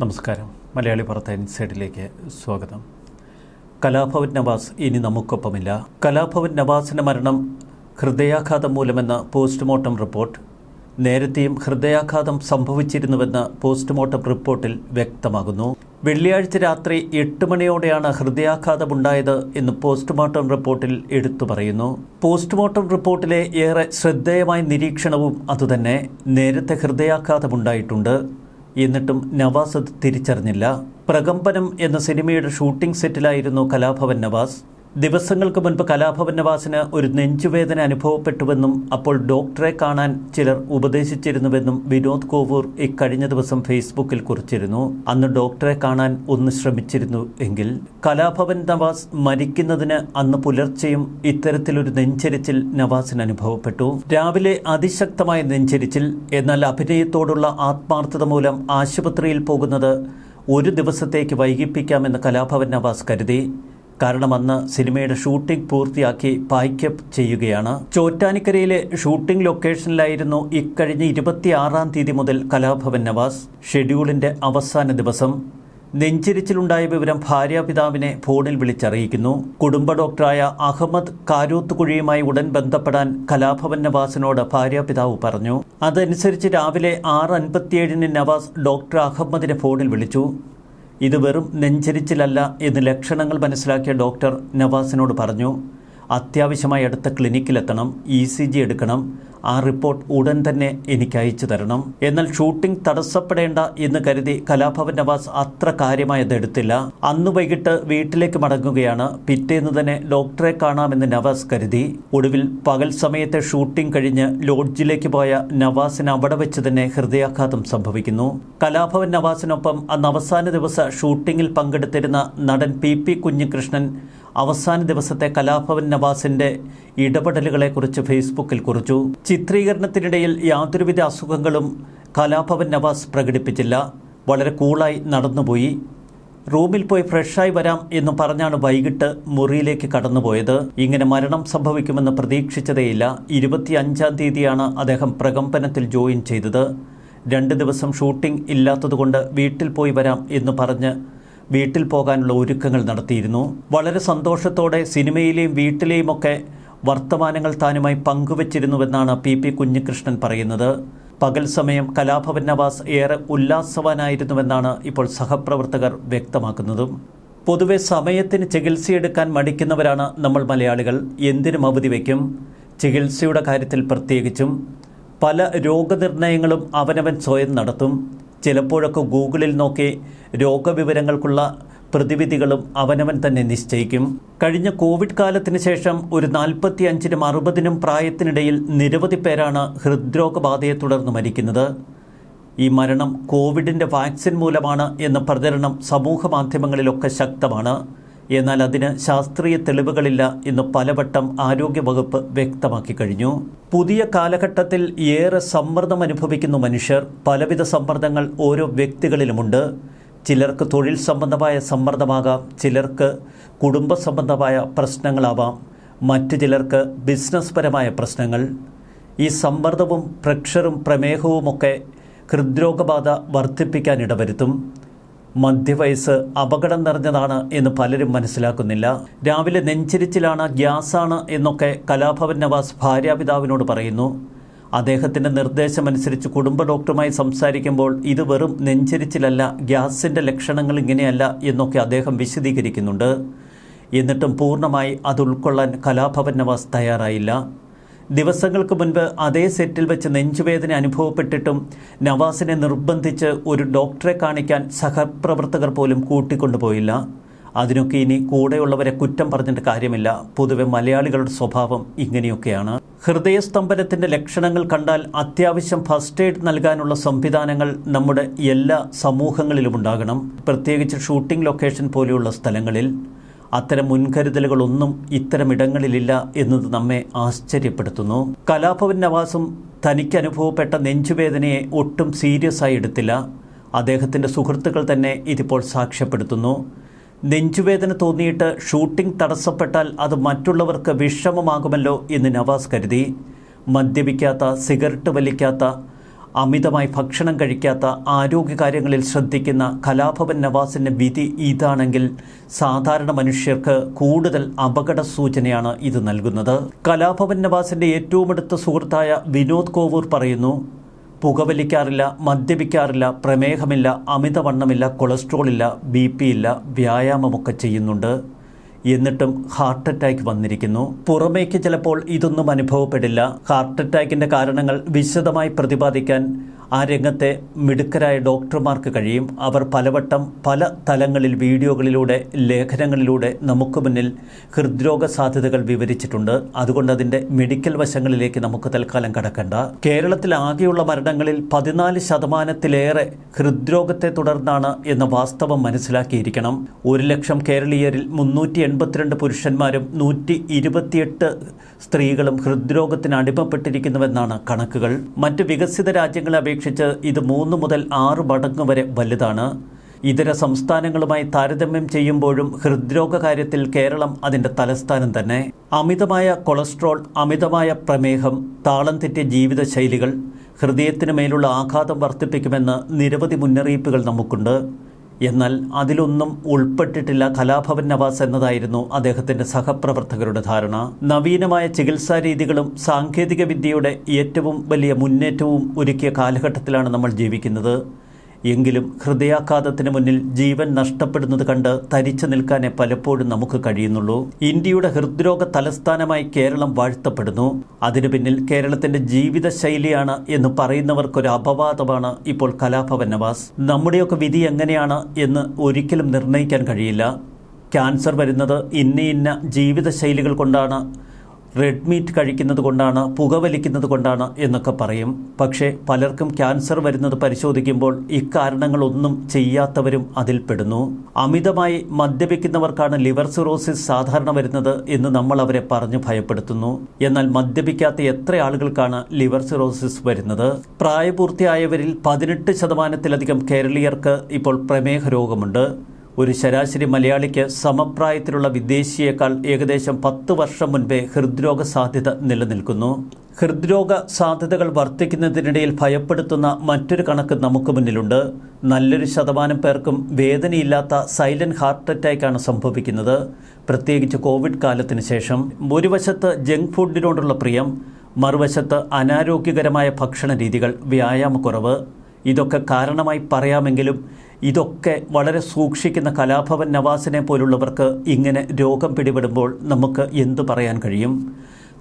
നമസ്കാരം. മലയാളി വാർത്ത ഇൻസൈഡിലേക്ക് സ്വാഗതം. കലാഭവൻ നവാസ് ഇനി നമുക്കൊപ്പമില്ല. കലാഭവൻ നവാസിന്റെ മരണം ഹൃദയാഘാതം മൂലമെന്ന പോസ്റ്റ്മോർട്ടം റിപ്പോർട്ട്. നേരത്തെയും ഹൃദയാഘാതം സംഭവിച്ചിരുന്നുവെന്ന പോസ്റ്റ്മോർട്ടം റിപ്പോർട്ടിൽ വ്യക്തമാകുന്നു. വെള്ളിയാഴ്ച രാത്രി എട്ട് മണിയോടെയാണ് ഹൃദയാഘാതമുണ്ടായത് എന്ന് പോസ്റ്റ്മോർട്ടം റിപ്പോർട്ടിൽ എടുത്തു പറയുന്നു. പോസ്റ്റ്മോർട്ടം റിപ്പോർട്ടിലെ ഏറെ ശ്രദ്ധേയമായ നിരീക്ഷണവും അതുതന്നെ നേരത്തെ ഹൃദയാഘാതമുണ്ടായിട്ടുണ്ട്. എന്നിട്ടും നവാസ് അത് തിരിച്ചറിഞ്ഞില്ല. പ്രകമ്പനം എന്ന സിനിമയുടെ ഷൂട്ടിംഗ് സെറ്റിലായിരുന്നു കലാഭവൻ നവാസ്. ദിവസങ്ങൾക്ക് മുൻപ് കലാഭവൻ നവാസിന് ഒരു നെഞ്ചുവേദന അനുഭവപ്പെട്ടുവെന്നും അപ്പോൾ ഡോക്ടറെ കാണാൻ ചിലർ ഉപദേശിച്ചിരുന്നുവെന്നും വിനോദ് കോവൂർ ഇക്കഴിഞ്ഞ ദിവസം ഫേസ്ബുക്കിൽ കുറിച്ചിരുന്നു. അന്ന് ഡോക്ടറെ കാണാൻ ഒന്ന് ശ്രമിച്ചിരുന്നു എങ്കിൽ കലാഭവൻ നവാസ് മരിക്കുന്നതിന് അന്ന് പുലർച്ചെയും ഇത്തരത്തിലൊരു നെഞ്ചരിച്ചിൽ നവാസിന് അനുഭവപ്പെട്ടു. രാവിലെ അതിശക്തമായ നെഞ്ചരിച്ചിൽ എന്നാൽ അഭിനയത്തോടുള്ള ആത്മാർത്ഥത മൂലം ആശുപത്രിയിൽ പോകുന്നത് ഒരു ദിവസത്തേക്ക് വൈകിപ്പിക്കാമെന്ന് കലാഭവൻ നവാസ് കരുതി. കാരണം അന്ന് സിനിമയുടെ ഷൂട്ടിംഗ് പൂർത്തിയാക്കി പായ്ക്കപ്പ് ചെയ്യുകയാണ്. ചോറ്റാനിക്കരയിലെ ഷൂട്ടിംഗ് ലൊക്കേഷനിലായിരുന്നു ഇക്കഴിഞ്ഞ ഇരുപത്തിയാറാം തീയതി മുതൽ കലാഭവൻ നവാസ്. ഷെഡ്യൂളിന്റെ അവസാന ദിവസം. നെഞ്ചിരിച്ചിലുണ്ടായ വിവരം ഭാര്യാപിതാവിനെ ഫോണിൽ വിളിച്ചറിയിക്കുന്നു. കുടുംബ ഡോക്ടറായ അഹമ്മദ് കാരൂത്തുകുഴിയുമായി ഉടൻ ബന്ധപ്പെടാൻ കലാഭവൻ നവാസിനോട് ഭാര്യാപിതാവ് പറഞ്ഞു. അതനുസരിച്ച് രാവിലെ ആറ് അൻപത്തിയേഴിന് നവാസ് ഡോക്ടർ അഹമ്മദിനെ ഫോണിൽ വിളിച്ചു. ഇത് വെറും നെഞ്ചരിച്ചിലല്ല എന്ന് ലക്ഷണങ്ങൾ മനസ്സിലാക്കിയ ഡോക്ടർ നവാസിനോട് പറഞ്ഞു. അത്യാവശ്യമായി അടുത്ത ക്ലിനിക്കിലെത്തണം ഇ സി ജി എടുക്കണം ആ റിപ്പോർട്ട് ഉടൻ തന്നെ എനിക്ക് അയച്ചു തരണം. എന്നാൽ ഷൂട്ടിംഗ് തടസ്സപ്പെടേണ്ട എന്ന് കരുതി കലാഭവൻ നവാസ് അത്ര കാര്യമായത് എടുത്തില്ല. അന്ന് വൈകിട്ട് വീട്ടിലേക്ക് മടങ്ങുകയാണ്. പിറ്റേന്ന് തന്നെ ഡോക്ടറെ കാണാമെന്ന് നവാസ് കരുതി. ഒടുവിൽ പകൽ സമയത്തെ ഷൂട്ടിംഗ് കഴിഞ്ഞ് ലോഡ്ജിലേക്ക് പോയ നവാസിന് അവിടെ വെച്ച് തന്നെ ഹൃദയാഘാതം സംഭവിക്കുന്നു. കലാഭവൻ നവാസിനൊപ്പം അന്ന് അവസാന ദിവസം ഷൂട്ടിംഗിൽ പങ്കെടുത്തിരുന്ന നടൻ പി പി കുഞ്ഞികൃഷ്ണൻ അവസാന ദിവസത്തെ കലാഭവൻ നവാസിന്റെ ഇടപെടലുകളെക്കുറിച്ച് ഫേസ്ബുക്കിൽ കുറിച്ചു. ചിത്രീകരണത്തിനിടയിൽ യാതൊരുവിധ അസുഖങ്ങളും കലാഭവൻ നവാസ് പ്രകടിപ്പിച്ചില്ല. വളരെ കൂളായി നടന്നുപോയി. റൂമിൽ പോയി ഫ്രഷായി വരാം എന്ന് പറഞ്ഞാണ് വൈകിട്ട് മുറിയിലേക്ക് കടന്നുപോയത്. ഇങ്ങനെ മരണം സംഭവിക്കുമെന്ന് പ്രതീക്ഷിച്ചതേയില്ല. ഇരുപത്തിയഞ്ചാം തീയതിയാണ് അദ്ദേഹം പ്രകമ്പനത്തിൽ ജോയിൻ ചെയ്തത്. രണ്ട് ദിവസം ഷൂട്ടിംഗ് ഇല്ലാത്തതുകൊണ്ട് വീട്ടിൽ പോയി വരാം എന്ന് പറഞ്ഞ് വീട്ടിൽ പോകാനുള്ള ഒരുക്കങ്ങൾ നടത്തിയിരുന്നു. വളരെ സന്തോഷത്തോടെ സിനിമയിലെയും വീട്ടിലെയും ഒക്കെ വർത്തമാനങ്ങൾ താനുമായി പങ്കുവച്ചിരുന്നുവെന്നാണ് പി പി കുഞ്ഞികൃഷ്ണൻ പറയുന്നത്. പകൽ സമയം കലാഭവൻ നവാസ് ഏറെ ഉല്ലാസവാനായിരുന്നുവെന്നാണ് ഇപ്പോൾ സഹപ്രവർത്തകർ വ്യക്തമാക്കുന്നതും. പൊതുവെ സമയത്തിന് ചികിത്സയെടുക്കാൻ മടിക്കുന്നവരാണ് നമ്മൾ മലയാളികൾ. എന്തിനും അവധി വയ്ക്കും. ചികിത്സയുടെ കാര്യത്തിൽ പ്രത്യേകിച്ചും. പല രോഗനിർണയങ്ങളും അവനവൻ സ്വയം നടത്തും. ചിലപ്പോഴൊക്കെ ഗൂഗിളിൽ നോക്കി രോഗവിവരങ്ങൾക്കുള്ള പ്രതിവിധികളും അവനവൻ തന്നെ നിശ്ചയിക്കും. കഴിഞ്ഞ കോവിഡ് കാലത്തിന് ശേഷം ഒരു നാൽപ്പത്തി അഞ്ചിനും അറുപതിനും പ്രായത്തിനിടയിൽ നിരവധി പേരാണ് ഹൃദ്രോഗബാധയെ തുടർന്ന് മരിക്കുന്നത്. ഈ മരണം കോവിഡിന്റെ വാക്സിൻ മൂലമാണ് എന്ന പ്രചരണം സമൂഹ മാധ്യമങ്ങളിലൊക്കെ ശക്തമാണ്. എന്നാൽ അതിന് ശാസ്ത്രീയ തെളിവുകളില്ല എന്ന് പലവട്ടം ആരോഗ്യവകുപ്പ് വ്യക്തമാക്കി കഴിഞ്ഞു. പുതിയ കാലഘട്ടത്തിൽ ഏറെ സമ്മർദ്ദം അനുഭവിക്കുന്ന മനുഷ്യർ പലവിധ സമ്മർദ്ദങ്ങൾ ഓരോ വ്യക്തികളിലുമുണ്ട്. ചിലർക്ക് തൊഴിൽ സംബന്ധമായ സമ്മർദ്ദമാകാം ചിലർക്ക് കുടുംബ സംബന്ധമായ പ്രശ്നങ്ങളാവാം മറ്റ് ചിലർക്ക് ബിസിനസ് പരമായ പ്രശ്നങ്ങൾ. ഈ സമ്മർദ്ദവും പ്രക്ഷറും പ്രമേഹവുമൊക്കെ ഹൃദ്രോഗബാധ വർദ്ധിപ്പിക്കാൻ ഇടവരുത്തും. മധ്യവയസ്സ് അപകടം നിറഞ്ഞതാണ് എന്ന് പലരും മനസ്സിലാക്കുന്നില്ല. രാവിലെ നെഞ്ചിരിച്ചിലാണ് ഗ്യാസാണ് എന്നൊക്കെ കലാഭവൻ നവാസ് ഭാര്യാപിതാവിനോട് പറയുന്നു. അദ്ദേഹത്തിന്റെ നിർദ്ദേശമനുസരിച്ച് കുടുംബ ഡോക്ടറുമായി സംസാരിക്കുമ്പോൾ ഇത് വെറും നെഞ്ചരിച്ചിലല്ല ഗ്യാസിന്റെ ലക്ഷണങ്ങൾ ഇങ്ങനെയല്ല എന്നൊക്കെ അദ്ദേഹം വിശദീകരിക്കുന്നുണ്ട്. എന്നിട്ടും പൂർണമായി അത് ഉൾക്കൊള്ളാൻ കലാഭവൻ നവാസ് തയ്യാറായില്ല. ദിവസങ്ങൾക്ക് മുൻപ് അതേ സെറ്റിൽ വെച്ച് നെഞ്ചുവേദന അനുഭവപ്പെട്ടിട്ടും നവാസിനെ നിർബന്ധിച്ച് ഒരു ഡോക്ടറെ കാണിക്കാൻ സഹപ്രവർത്തകർ പോലും കൂട്ടിക്കൊണ്ടുപോയില്ല. അതിനൊക്കെ ഇനി കൂടെയുള്ളവരെ കുറ്റം പറഞ്ഞിട്ട് കാര്യമില്ല. പൊതുവെ മലയാളികളുടെ സ്വഭാവം ഇങ്ങനെയൊക്കെയാണ്. ഹൃദയസ്തംഭനത്തിന്റെ ലക്ഷണങ്ങൾ കണ്ടാൽ അത്യാവശ്യം ഫസ്റ്റ് എയ്ഡ് നൽകാനുള്ള സംവിധാനങ്ങൾ നമ്മുടെ എല്ലാ സമൂഹങ്ങളിലും ഉണ്ടാകണം. പ്രത്യേകിച്ച് ഷൂട്ടിംഗ് ലൊക്കേഷൻ പോലെയുള്ള സ്ഥലങ്ങളിൽ. അത്തരം മുൻകരുതലുകളൊന്നും ഇത്തരം ഇടങ്ങളിലില്ല എന്നത് നമ്മെ ആശ്ചര്യപ്പെടുത്തുന്നു. കലാഭവൻ നവാസും തനിക്ക് അനുഭവപ്പെട്ട നെഞ്ചുവേദനയെ ഒട്ടും സീരിയസ് ആയി എടുത്തില്ല. അദ്ദേഹത്തിന്റെ സുഹൃത്തുക്കൾ തന്നെ ഇതിപ്പോൾ സാക്ഷ്യപ്പെടുത്തുന്നു. നെഞ്ചുവേദന തോന്നിയിട്ട് ഷൂട്ടിംഗ് തടസ്സപ്പെട്ടാൽ അത് മറ്റുള്ളവർക്ക് വിഷമമാകുമല്ലോ എന്ന് നവാസ് കരുതി. മദ്യപിക്കാത്ത സിഗരറ്റ് വലിക്കാത്ത അമിതമായി ഭക്ഷണം കഴിക്കാത്ത ആരോഗ്യകാര്യങ്ങളിൽ ശ്രദ്ധിക്കുന്ന കലാഭവൻ നവാസിന്റെ വിധി ഇതാണെങ്കിൽ സാധാരണ മനുഷ്യർക്ക് കൂടുതൽ അപകട സൂചനയാണ് ഇത് നൽകുന്നത്. കലാഭവൻ നവാസിന്റെ ഏറ്റവും അടുത്ത സുഹൃത്തായ വിനോദ് കോവൂർ പറയുന്നു പുകവലിക്കാറില്ല മദ്യപിക്കാറില്ല പ്രമേഹമില്ല അമിതവണ്ണമില്ല കൊളസ്ട്രോളില്ല ബി പി ഇല്ല വ്യായാമമൊക്കെ ചെയ്യുന്നുണ്ട്. എന്നിട്ടും ഹാർട്ട് അറ്റാക്ക് വന്നിരിക്കുന്നു. പുറമേക്ക് ചിലപ്പോൾ ഇതൊന്നും അനുഭവപ്പെടില്ല. ഹാർട്ട് അറ്റാക്കിന്റെ കാരണങ്ങൾ വിശദമായി പ്രതിപാദിക്കാൻ ആ രംഗത്തെ മിടുക്കരായ ഡോക്ടർമാർക്ക് കഴിയും. അവർ പലവട്ടം പല തലങ്ങളിൽ വീഡിയോകളിലൂടെ ലേഖനങ്ങളിലൂടെ നമുക്ക് മുന്നിൽ ഹൃദ്രോഗ സാധ്യതകൾ വിവരിച്ചിട്ടുണ്ട്. അതുകൊണ്ട് അതിന്റെ മെഡിക്കൽ വശങ്ങളിലേക്ക് നമുക്ക് തൽക്കാലം കടക്കണ്ട. കേരളത്തിൽ ആകെയുള്ള മരണങ്ങളിൽ പതിനാല് ശതമാനത്തിലേറെ ഹൃദ്രോഗത്തെ തുടർന്നാണ് എന്ന വാസ്തവം മനസ്സിലാക്കിയിരിക്കണം. ഒരു ലക്ഷം കേരളീയരിൽ മുന്നൂറ്റി എൺപത്തിരണ്ട് പുരുഷന്മാരും നൂറ്റി ഇരുപത്തിയെട്ട് സ്ത്രീകളും ഹൃദ്രോഗത്തിന് അടിമപ്പെട്ടിരിക്കുന്നുവെന്നാണ് കണക്കുകൾ. മറ്റ് വികസിത രാജ്യങ്ങളെ അപേക്ഷിച്ച് ഇത് മൂന്ന് മുതൽ ആറ് മടങ്ങ് വരെ വലുതാണ്. ഇതര സംസ്ഥാനങ്ങളുമായി താരതമ്യം ചെയ്യുമ്പോഴും ഹൃദ്രോഗ കാര്യത്തിൽ കേരളം അതിന്റെ തലസ്ഥാനം തന്നെ. അമിതമായ കൊളസ്ട്രോൾ അമിതമായ പ്രമേഹം താളം തെറ്റിയ ജീവിതശൈലികൾ ഹൃദയത്തിന് മേലുള്ള ആഘാതം വർദ്ധിപ്പിക്കുമെന്ന് നിരവധി മുന്നറിയിപ്പുകൾ നമുക്കുണ്ട്. എന്നാൽ അതിലൊന്നും ഉൾപ്പെട്ടിട്ടില്ല കലാഭവൻ നവാസ് എന്നതായിരുന്നു അദ്ദേഹത്തിന്റെ സഹപ്രവർത്തകരുടെ ധാരണ. നവീനമായ ചികിത്സാ രീതികളും സാങ്കേതിക വിദ്യയുടെ ഏറ്റവും വലിയ മുന്നേറ്റവും ഒരുക്കിയ കാലഘട്ടത്തിലാണ് നമ്മൾ ജീവിക്കുന്നത്. എങ്കിലും ഹൃദയാഘാതത്തിന് മുന്നിൽ ജീവൻ നഷ്ടപ്പെടുന്നത് കണ്ട് തരിച്ചു നിൽക്കാനേ പലപ്പോഴും നമുക്ക് കഴിയുന്നുള്ളൂ. ഇന്ത്യയുടെ ഹൃദ്രോഗ തലസ്ഥാനമായി കേരളം വാഴ്ത്തപ്പെടുന്നു. അതിനു പിന്നിൽ കേരളത്തിന്റെ ജീവിതശൈലിയാണ് എന്ന് പറയുന്നവർക്കൊരു അപവാദമാണ് ഇപ്പോൾ കലാഭവൻ നവാസ്. നമ്മുടെയൊക്കെ വിധി എങ്ങനെയാണ് എന്ന് ഒരിക്കലും നിർണയിക്കാൻ കഴിയില്ല. ക്യാൻസർ വരുന്നത് ഇന്ന ഇന്ന ജീവിതശൈലികൾ കൊണ്ടാണ് റെഡ് മീറ്റ് കഴിക്കുന്നത് കൊണ്ടാണ് പുകവലിക്കുന്നത് കൊണ്ടാണ് എന്നൊക്കെ പറയും. പക്ഷേ പലർക്കും ക്യാൻസർ വരുന്നത് പരിശോധിക്കുമ്പോൾ ഇക്കാരണങ്ങളൊന്നും ചെയ്യാത്തവരും അതിൽപ്പെടുന്നു അമിതമായി മദ്യപിക്കുന്നവർക്കാണ് ലിവർ സിറോസിസ് സാധാരണ വരുന്നത് എന്ന് നമ്മൾ അവരെ പറഞ്ഞു ഭയപ്പെടുത്തുന്നു. എന്നാൽ മദ്യപിക്കാത്ത എത്ര ആളുകൾക്കാണ് ലിവർ സിറോസിസ് വരുന്നത്? പ്രായപൂർത്തിയായവരിൽ പതിനെട്ട് ശതമാനത്തിലധികം കേരളീയർക്ക് ഇപ്പോൾ പ്രമേഹ രോഗമുണ്ട്. ഒരു ശരാശരി മലയാളിക്ക് സമപ്രായത്തിലുള്ള വിദേശിയേക്കാൾ ഏകദേശം പത്ത് വർഷം മുൻപേ ഹൃദ്രോഗ സാധ്യത നിലനിൽക്കുന്നു. ഹൃദ്രോഗ സാധ്യതകൾ വർദ്ധിക്കുന്നതിനിടയിൽ ഭയപ്പെടുത്തുന്ന മറ്റൊരു കണക്ക് നമുക്ക് മുന്നിലുണ്ട്. നല്ലൊരു ശതമാനം പേർക്കും വേദനയില്ലാത്ത സൈലന്റ് ഹാർട്ട് അറ്റാക്കാണ് സംഭവിക്കുന്നത്. പ്രത്യേകിച്ച് കോവിഡ് കാലത്തിന് ശേഷം. ഒരു വശത്ത് ജങ്ക് ഫുഡിനോടുള്ള പ്രിയം മറുവശത്ത് അനാരോഗ്യകരമായ ഭക്ഷണ രീതികൾ വ്യായാമക്കുറവ്. ഇതൊക്കെ കാരണമായി പറയാമെങ്കിലും ഇതൊക്കെ വളരെ സൂക്ഷിക്കുന്ന കലാഭവൻ നവാസിനെ പോലുള്ളവർക്ക് ഇങ്ങനെ രോഗം പിടിപെടുമ്പോൾ നമുക്ക് എന്തു പറയാൻ കഴിയും?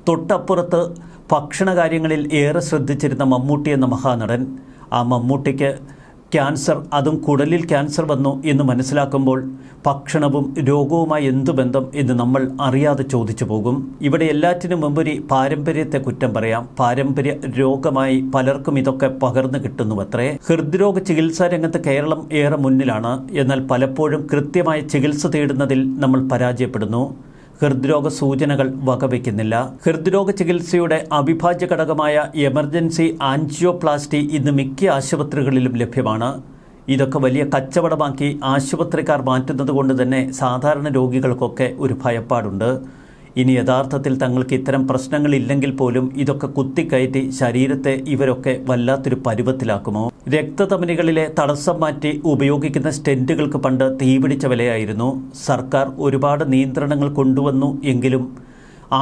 തൊട്ടപ്പുറത്ത് ഭക്ഷണകാര്യങ്ങളിൽ ഏറെ ശ്രദ്ധിച്ചിരുന്ന മമ്മൂട്ടി എന്ന മഹാനടൻ ആ മമ്മൂട്ടിക്ക് ക്യാൻസർ അതും കുടലിൽ ക്യാൻസർ വന്നു എന്ന് മനസ്സിലാക്കുമ്പോൾ ഭക്ഷണവും രോഗവുമായി എന്തു ബന്ധം എന്ന് നമ്മൾ അറിയാതെ ചോദിച്ചു പോകും. ഇവിടെ എല്ലാറ്റിനും മുമ്പൊരു പാരമ്പര്യത്തെ കുറ്റം പറയാം. പാരമ്പര്യ രോഗമായി പലർക്കും ഇതൊക്കെ പകർന്നു കിട്ടുന്നുവത്രേ. ഹൃദ്രോഗ ചികിത്സാ രംഗത്ത് കേരളം ഏറെ മുന്നിലാണ്. എന്നാൽ പലപ്പോഴും കൃത്യമായ ചികിത്സ തേടുന്നതിൽ നമ്മൾ പരാജയപ്പെടുന്നു. ഹൃദ്രോഗ സൂചനകൾ വകവയ്ക്കുന്നില്ല ഹൃദ്രോഗ ചികിത്സയുടെ അവിഭാജ്യ ഘടകമായ എമർജൻസി ആൻജിയോപ്ലാസ്റ്റി ഇന്ന് മിക്ക ആശുപത്രികളിലും ലഭ്യമാണ്. ഇതൊക്കെ വലിയ കച്ചവടമാക്കി ആശുപത്രിക്കാർ മാറ്റുന്നത് കൊണ്ട് തന്നെ സാധാരണ രോഗികൾക്കൊക്കെ ഒരു ഭയപ്പാടുണ്ട്. ഇനി യഥാർത്ഥത്തിൽ തങ്ങൾക്ക് ഇത്തരം പ്രശ്നങ്ങളില്ലെങ്കിൽ പോലും ഇതൊക്കെ കുത്തിക്കയറ്റി ശരീരത്തെ ഇവരൊക്കെ വല്ലാത്തൊരു പരുവത്തിലാക്കുമോ? രക്തധമനികളിലെ തടസ്സം മാറ്റി ഉപയോഗിക്കുന്ന സ്റ്റെന്റുകൾക്ക് പണ്ട് തീപിടിച്ച വിലയായിരുന്നു. സർക്കാർ ഒരുപാട് നിയന്ത്രണങ്ങൾ കൊണ്ടുവന്നു എങ്കിലും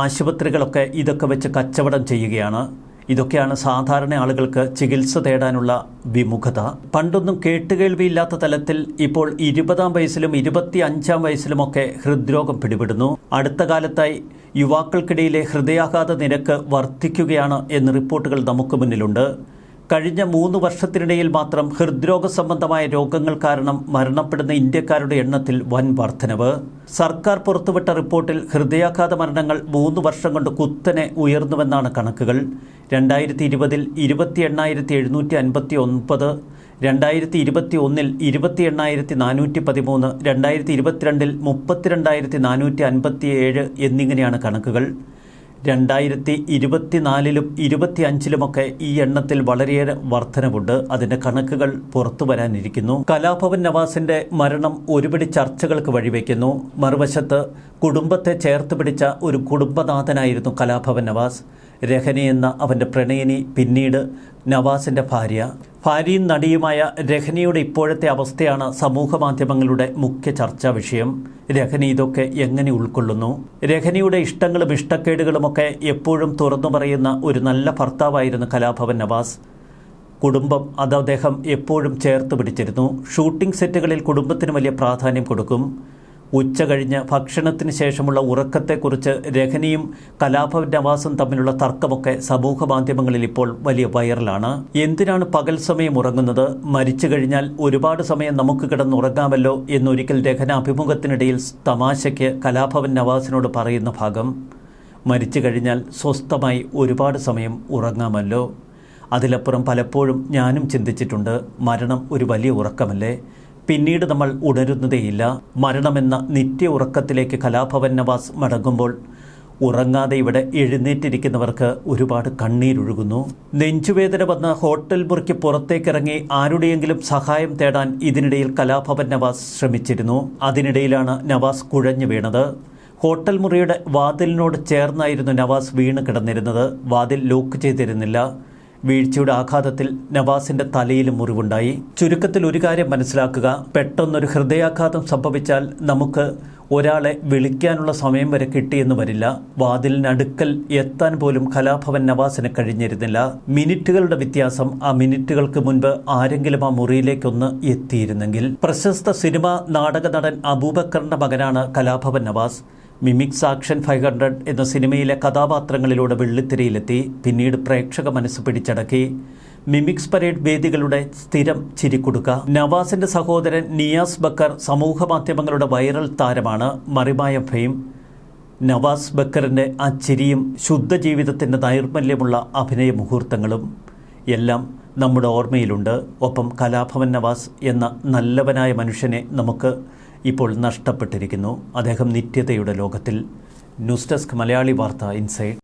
ആശുപത്രികളൊക്കെ ഇതൊക്കെ വെച്ച് കച്ചവടം ചെയ്യുകയാണ്. ഇതൊക്കെയാണ് സാധാരണ ആളുകൾക്ക് ചികിത്സ തേടാനുള്ള വിമുഖത. പണ്ടൊന്നും കേട്ടുകേൾവിയില്ലാത്ത തലത്തിൽ ഇപ്പോൾ ഇരുപതാം വയസ്സിലും ഇരുപത്തി അഞ്ചാം വയസ്സിലുമൊക്കെ ഹൃദ്രോഗം പിടിപെടുന്നു. അടുത്ത കാലത്തായി യുവാക്കൾക്കിടയിലെ ഹൃദയാഘാത നിരക്ക് വർദ്ധിക്കുകയാണ് എന്ന് റിപ്പോർട്ടുകൾ നമുക്ക് മുന്നിലുണ്ട്. കഴിഞ്ഞ മൂന്ന് വർഷത്തിനിടയിൽ മാത്രം ഹൃദ്രോഗ സംബന്ധമായ രോഗങ്ങൾ കാരണം മരണപ്പെടുന്ന ഇന്ത്യക്കാരുടെ എണ്ണത്തിൽ വൻ വർധനവ്. സർക്കാർ പുറത്തുവിട്ട റിപ്പോർട്ടിൽ ഹൃദയാഘാത മരണങ്ങൾ മൂന്ന് വർഷം കൊണ്ട് കുത്തനെ ഉയർന്നുവെന്നാണ് കണക്കുകൾ. രണ്ടായിരത്തി ഇരുപതിൽ ഇരുപത്തി എണ്ണായിരത്തി എഴുന്നൂറ്റി അൻപത്തി ഒൻപത് രണ്ടായിരത്തി ഇരുപത്തി ഒന്നിൽ ഇരുപത്തി എണ്ണായിരത്തി നാനൂറ്റി പതിമൂന്ന് രണ്ടായിരത്തി ഇരുപത്തിരണ്ടിൽ മുപ്പത്തിരണ്ടായിരത്തി നാനൂറ്റി അൻപത്തി ഏഴ് എന്നിങ്ങനെയാണ് കണക്കുകൾ. രണ്ടായിരത്തി ഇരുപത്തിനാലിലും ഇരുപത്തി അഞ്ചിലുമൊക്കെ ഈ എണ്ണത്തിൽ വളരെയേറെ വർധനവുണ്ട്. അതിന്റെ കണക്കുകൾ പുറത്തു വരാനിരിക്കുന്നു. കലാഭവൻ നവാസിന്റെ മരണം ഒരുപടി ചർച്ചകൾക്ക് വഴിവെക്കുന്നു. മറുവശത്ത് കുടുംബത്തെ ചേർത്ത് പിടിച്ച ഒരു കുടുംബനാഥനായിരുന്നു കലാഭവൻ നവാസ്. രഹനി എന്ന അവന്റെ പ്രണയിനി പിന്നീട് നവാസിന്റെ ഭാര്യ. ഭാര്യയും നടിയുമായ രഹനിയുടെ ഇപ്പോഴത്തെ അവസ്ഥയാണ് സമൂഹ മാധ്യമങ്ങളുടെ മുഖ്യ ചർച്ചാ വിഷയം. രഹനി ഇതൊക്കെ എങ്ങനെ ഉൾക്കൊള്ളുന്നു? രഹനിയുടെ ഇഷ്ടങ്ങളും ഇഷ്ടക്കേടുകളുമൊക്കെ എപ്പോഴും തുറന്നു പറയുന്ന ഒരു നല്ല ഭർത്താവായിരുന്നു കലാഭവൻ നവാസ്. കുടുംബം അത് അദ്ദേഹം എപ്പോഴും ചേർത്ത് പിടിച്ചിരുന്നു. ഷൂട്ടിംഗ് സെറ്റുകളിൽ കുടുംബത്തിന് വലിയ പ്രാധാന്യം കൊടുക്കും. ഉച്ച കഴിഞ്ഞ് ഭക്ഷണത്തിന് ശേഷമുള്ള ഉറക്കത്തെക്കുറിച്ച് രഹനിയും കലാഭവൻ നവാസും തമ്മിലുള്ള തർക്കമൊക്കെ സമൂഹ മാധ്യമങ്ങളിൽ ഇപ്പോൾ വലിയ വൈറലാണ്. എന്തിനാണ് പകൽ സമയം ഉറങ്ങുന്നത്? മരിച്ചു കഴിഞ്ഞാൽ ഒരുപാട് സമയം നമുക്ക് കിടന്നുറങ്ങാമല്ലോ എന്നൊരിക്കൽ രഹന അഭിമുഖത്തിനിടയിൽ തമാശയ്ക്ക് കലാഭവൻ നവാസിനോട് പറയുന്ന ഭാഗം. മരിച്ചു കഴിഞ്ഞാൽ സ്വസ്ഥമായി ഒരുപാട് സമയം ഉറങ്ങാമല്ലോ. അതിലപ്പുറം പലപ്പോഴും ഞാനും ചിന്തിച്ചിട്ടുണ്ട് മരണം ഒരു വലിയ ഉറക്കമല്ലേ? പിന്നീട് നമ്മൾ ഉണരുന്നതേയില്ല. മരണമെന്ന നിത്യ ഉറക്കത്തിലേക്ക് കലാഭവൻ നവാസ് മടങ്ങുമ്പോൾ ഉറങ്ങാതെ ഇവിടെ എഴുന്നേറ്റിരിക്കുന്നവർക്ക് ഒരുപാട് കണ്ണീരൊഴുകുന്നു. നെഞ്ചുവേദന വന്ന ഹോട്ടൽ മുറിക്ക് പുറത്തേക്കിറങ്ങി ആരുടെയെങ്കിലും സഹായം തേടാൻ ഇതിനിടയിൽ കലാഭവൻ നവാസ് ശ്രമിച്ചിരുന്നു. അതിനിടയിലാണ് നവാസ് കുഴഞ്ഞു വീണത്. ഹോട്ടൽ മുറിയുടെ വാതിലിനോട് ചേർന്നായിരുന്നു നവാസ് വീണ് കിടന്നിരുന്നത്. വാതിൽ ലോക്ക് ചെയ്തിരുന്നില്ല. വീഴ്ചയുടെ ആഘാതത്തിൽ നവാസിന്റെ തലയിൽ മുറിവുണ്ടായി. ചുരുക്കത്തിൽ ഒരു കാര്യം മനസ്സിലാക്കുക. പെട്ടെന്നൊരു ഹൃദയാഘാതം സംഭവിച്ചാൽ നമുക്ക് ഒരാളെ വിളിക്കാനുള്ള സമയം വരെ കിട്ടിയെന്ന് വരില്ല. വാതിലിനടുക്കൽ എത്താൻ പോലും കലാഭവൻ നവാസിന് കഴിഞ്ഞിരുന്നില്ല. മിനിറ്റുകളുടെ വ്യത്യാസം ആ മിനിറ്റുകൾക്ക് മുൻപ് ആരെങ്കിലും ആ മുറിയിലേക്കൊന്ന് എത്തിയിരുന്നെങ്കിൽ. പ്രശസ്ത സിനിമ നാടക നടൻ അബൂബക്കറിന്റെ മകനാണ് Kalabhavan Navas. Mimics action five hundred എന്ന സിനിമയിലെ കഥാപാത്രങ്ങളിലൂടെ വെള്ളിത്തിരയിലെത്തി. പിന്നീട് പ്രേക്ഷക മനസ്സ് പിടിച്ചടക്കി. മിമിക്സ് പരേഡ് വേദികളുടെ സ്ഥിരം ചിരിക്കുടുക്ക നവാസിന്റെ സഹോദരൻ നിയാസ് ബക്കർ സമൂഹ മാധ്യമങ്ങളുടെ വൈറൽ താരമാണ്. മറിമായ ഫെയിം നവാസ് ബക്കറിന്റെ ആ ചിരിയും ശുദ്ധജീവിതത്തിന്റെ നൈർമല്യമുള്ള അഭിനയ മുഹൂർത്തങ്ങളും എല്ലാം നമ്മുടെ ഓർമ്മയിലുണ്ട്. ഒപ്പം കലാഭവൻ നവാസ് എന്ന നല്ലവനായ മനുഷ്യനെ നമുക്ക് ഇപ്പോൾ നഷ്ടപ്പെട്ടിരിക്കുന്നു. അദ്ദേഹം നിത്യതയുടെ ലോകത്തിൽ ന്യൂസ് ഡെസ്ക് മലയാളി വാർത്ത ഇൻസൈഡ്